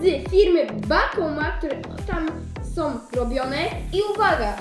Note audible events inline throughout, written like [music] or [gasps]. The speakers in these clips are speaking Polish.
z firmy Bakoma, które tam są robione. I uwaga,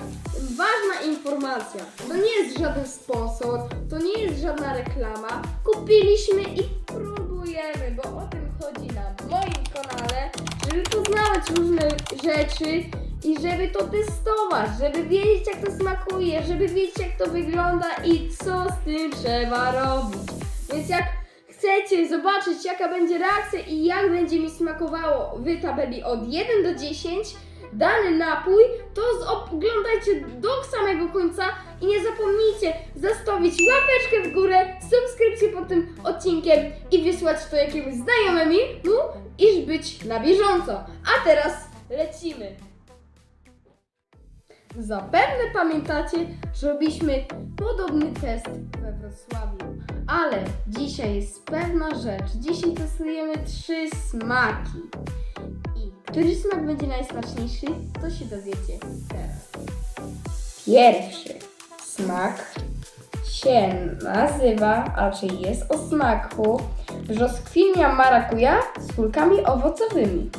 ważna informacja, to nie jest żaden sponsor, to nie jest żadna reklama. Kupiliśmy i próbujemy, bo o tym chodzi na moim kanale, żeby poznawać różne rzeczy i żeby to testować, żeby wiedzieć jak to smakuje, żeby wiedzieć jak to wygląda i co z tym trzeba robić. Więc jak chcecie zobaczyć jaka będzie reakcja i jak będzie mi smakowało w tabeli od 1 do 10 dany napój, to oglądajcie do samego końca i nie zapomnijcie zostawić łapeczkę w górę, subskrypcję pod tym odcinkiem i wysłać to jakiemuś znajomemu, iż być na bieżąco. A teraz lecimy! Zapewne pamiętacie, że robiliśmy podobny test we Wrocławiu, ale dzisiaj jest pewna rzecz. Dzisiaj testujemy trzy smaki. I który smak będzie najsmaczniejszy, to się dowiecie teraz. Pierwszy smak się nazywa, a czyli jest o smaku brzoskwinia marakuja z kulkami owocowymi.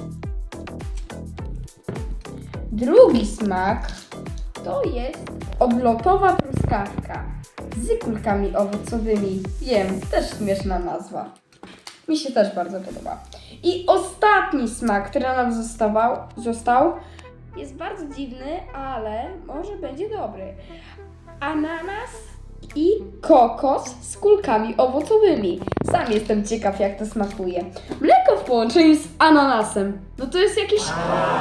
Drugi smak to jest odlotowa truskawka z kulkami owocowymi. Wiem, też śmieszna nazwa. Mi się też bardzo podoba. I ostatni smak, który nam zostawał, został, jest bardzo dziwny, ale może będzie dobry. Ananas i kokos z kulkami owocowymi. Sam jestem ciekaw, jak to smakuje. Mleko w połączeniu z ananasem. No to jest jakieś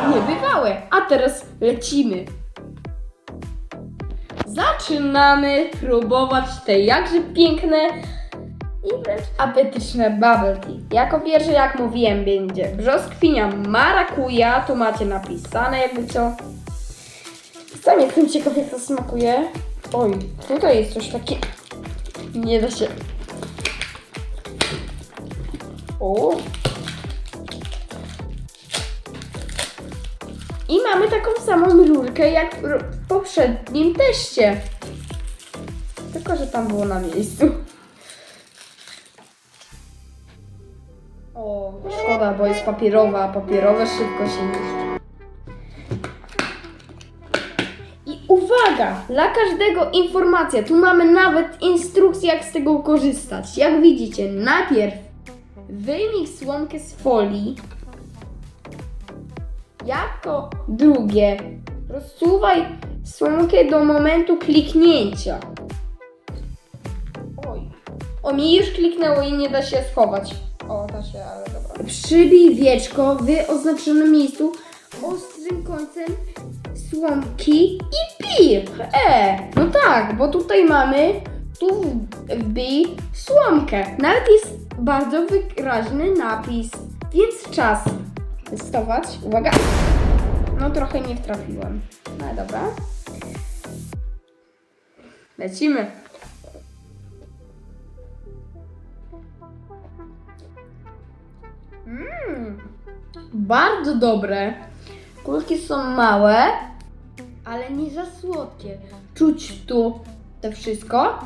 niebywałe. A teraz lecimy. Zaczynamy próbować te jakże piękne i wręcz apetyczne bubble tea. Jako pierwsze, jak mówiłem, będzie brzoskwinia marakuja. Tu macie napisane jakby co. Sam jestem ciekaw, jak to smakuje. Oj, tutaj jest coś takiego. Nie da się. O. I mamy taką samą rurkę jak w poprzednim teście. Tylko, że tam było na miejscu. O, szkoda, bo jest papierowa, a papierowe szybko się niszczy. I uwaga! Dla każdego informacja. Tu mamy nawet instrukcję, jak z tego korzystać. Jak widzicie, najpierw wyjmij słomkę z folii. Jako drugie, rozsuwaj słomkę do momentu kliknięcia. Oj. O, mi już kliknęło i nie da się schować. O, da się, ale dobra. Przybij wieczko w oznaczonym miejscu ostrym końcem słomki i pij. E, no tak, bo tutaj mamy, tu wbij słomkę. Nawet jest bardzo wyraźny napis, więc czas testować. Uwaga. No trochę nie wtrafiłem. No dobra. Lecimy. Mmm, bardzo dobre. Kulki są małe, ale nie za słodkie. Czuć tu to wszystko.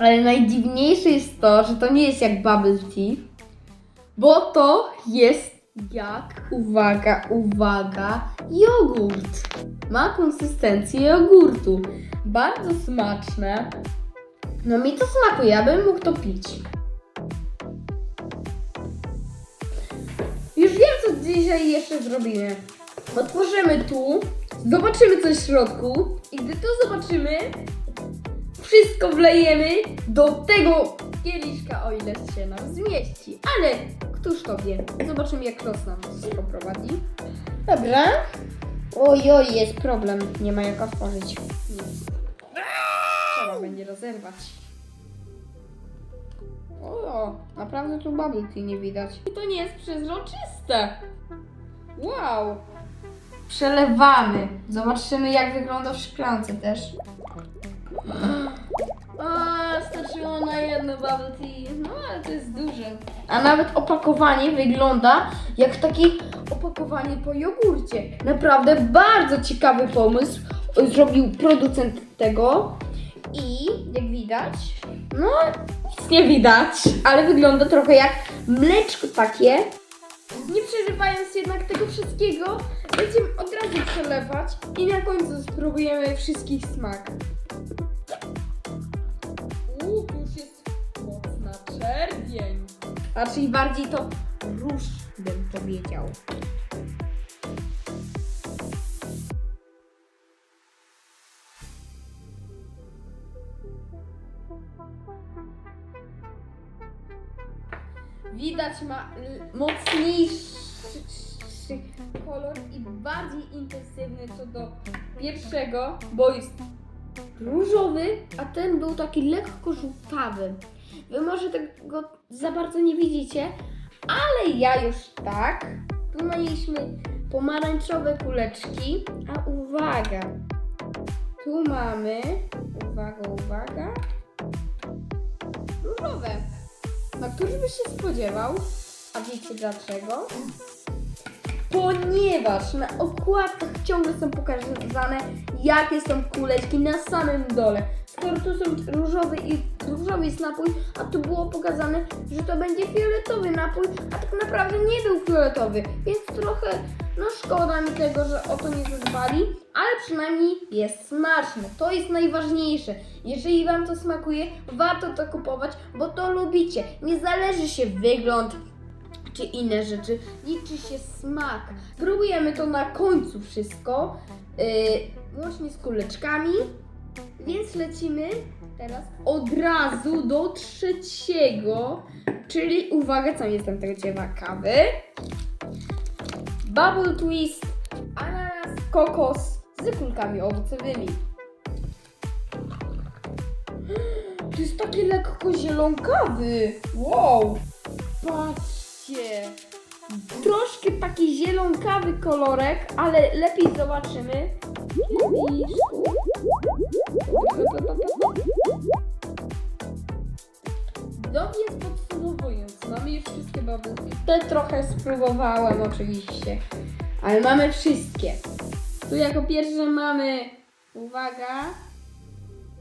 Ale najdziwniejsze jest to, że to nie jest jak bubble tea, bo to jest jak, uwaga, uwaga, jogurt. Ma konsystencję jogurtu. Bardzo smaczne. No mi to smakuje, ja bym mógł to pić. Już wiem, co dzisiaj jeszcze zrobimy. Otworzymy tu, zobaczymy co jest w środku i gdy to zobaczymy, wszystko wlejemy do tego kieliszka, o ile się nam zmieści. Ale któż to wie? Zobaczymy, jak los nam wszystko prowadzi. Dobra. Oj, oj, jest problem. Nie ma jak otworzyć. Nic. Trzeba będzie rozerwać. O, naprawdę tu bubble tea nie widać. I to nie jest przezroczyste. Wow. Przelewamy. Zobaczymy, jak wygląda w szklance też. A, starczyło na jedno bubble tea. No, ale to jest duże. A nawet opakowanie wygląda jak takie opakowanie po jogurcie. Naprawdę bardzo ciekawy pomysł zrobił producent tego. I jak widać, no nic nie widać, ale wygląda trochę jak mleczko takie. Nie przeżywając jednak tego wszystkiego, będziemy od razu przelewać i na końcu spróbujemy wszystkich smak. Czyli bardziej to róż bym powiedział. Widać ma mocniejszy kolor i bardziej intensywny co do pierwszego, bo jest różowy, a ten był taki lekko żółtawy. Wy może tego za bardzo nie widzicie, ale ja już tak. Tu mieliśmy pomarańczowe kuleczki, a uwaga, tu mamy, uwaga, uwaga, różowe. Na któryś by się spodziewał? A wiecie dlaczego? Ponieważ na okładkach ciągle są pokazane, jakie są kuleczki na samym dole. Skoro tu są różowy i różowy jest napój, a tu było pokazane, że to będzie fioletowy napój, a tak naprawdę nie był fioletowy, więc trochę no szkoda mi tego, że o to nie zadbali, ale przynajmniej jest smaczny. To jest najważniejsze. Jeżeli Wam to smakuje, warto to kupować, bo to lubicie. Nie zależy się wygląd, czy inne rzeczy. Liczy się smak. Próbujemy to na końcu wszystko, yy, łącznie z kuleczkami. Więc lecimy teraz od razu do trzeciego, czyli uwaga, co jestem tego ciekawa, kawy. Bubble twist, ananas, kokos z kulkami owocowymi. [gasps] To jest taki lekko zielonkawy. Wow! Patrzcie! Troszkę taki zielonkawy kolorek, ale lepiej zobaczymy. Kieliszku. Dobrze podsumowując, mamy już wszystkie babulki. Te trochę spróbowałam oczywiście, ale mamy wszystkie. Tu jako pierwsze mamy, uwaga,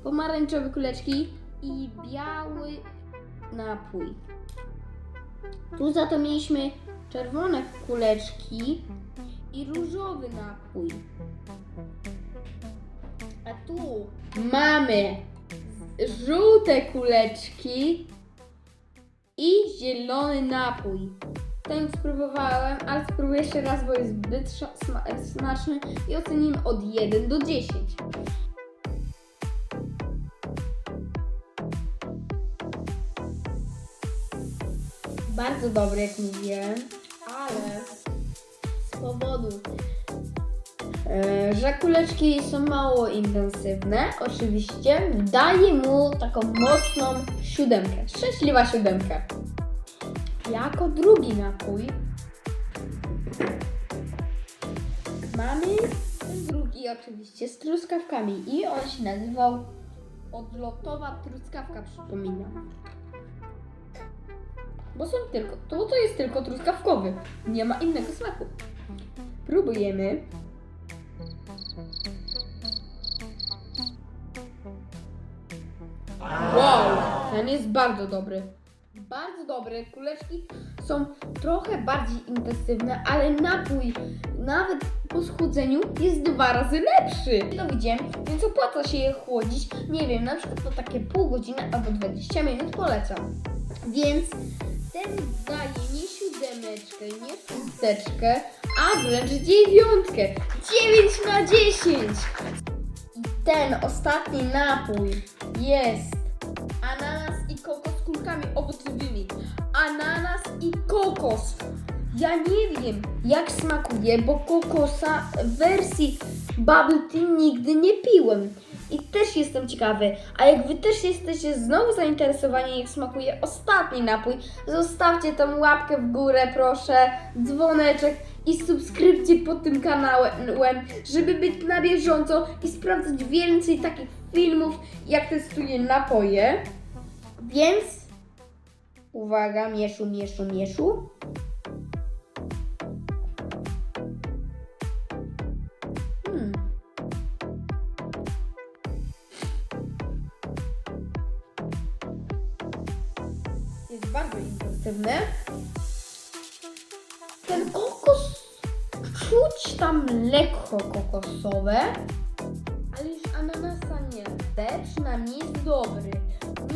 pomarańczowe kuleczki i biały napój. Tu za to mieliśmy czerwone kuleczki i różowy napój. Mamy żółte kuleczki i zielony napój. Ten spróbowałem, ale spróbuję jeszcze raz, bo jest zbyt smaczny i ocenimy od 1 do 10. Bardzo dobry, jak mówiłem, ale z powodu, że kuleczki są mało intensywne, oczywiście daję mu taką mocną siódemkę, szczęśliwa siódemkę. Jako drugi napój mamy ten drugi oczywiście z truskawkami i on się nazywał odlotowa truskawka, przypominam. Bo są tylko, to, to jest tylko truskawkowy, nie ma innego smaku. Próbujemy. Ten jest bardzo dobry. Bardzo dobry. Kuleczki są trochę bardziej intensywne, ale napój nawet po schłodzeniu jest dwa razy lepszy. To widziałem, więc opłaca się je chłodzić. Nie wiem, na przykład na takie pół godziny albo 20 minut polecam. Więc ten daje nie siódemeczkę, nie szósteczkę, a wręcz dziewiątkę. 9 na 10. I ten ostatni napój jest kokos. Ja nie wiem, jak smakuje, bo kokosa w wersji bubble tea nigdy nie piłem. I też jestem ciekawy. A jak wy też jesteście znowu zainteresowani, jak smakuje ostatni napój, zostawcie tą łapkę w górę, proszę, dzwoneczek i subskrypcję pod tym kanałem, żeby być na bieżąco i sprawdzać więcej takich filmów, jak testuję napoje. Więc Uwaga, mieszu, mieszu, mieszu. Hmm. Jest bardzo intensywny. Ten kokos czuć tam lekko kokosowe, ale już ananasa nie. Lecz nam jest dobry.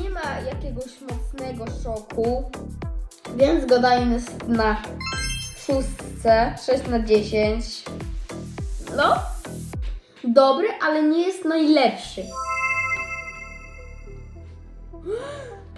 Nie ma jakiegoś mocnego szoku, więc go dajmy na szóstce, 6 na 10. No, dobry, ale nie jest najlepszy.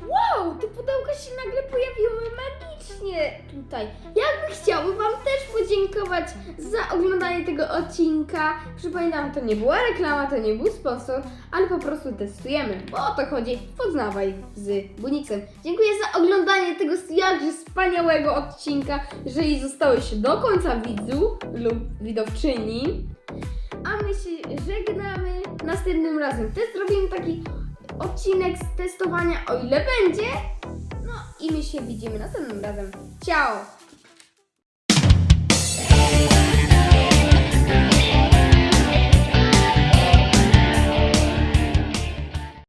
Wow, te pudełka się nagle pojawiły magicznie tutaj. Ja bym chciała Wam też podziękować za oglądanie tego odcinka. Przypominam, to nie była reklama, to nie był sponsor, ale po prostu testujemy, bo o to chodzi. Poznawaj z Bunixem. Dziękuję za oglądanie tego jakże wspaniałego odcinka. Jeżeli zostałeś do końca widzu lub widowczyni, a my się żegnamy. Następnym razem też zrobimy taki odcinek z testowania, o ile będzie. No i my się widzimy następnym razem. Ciao!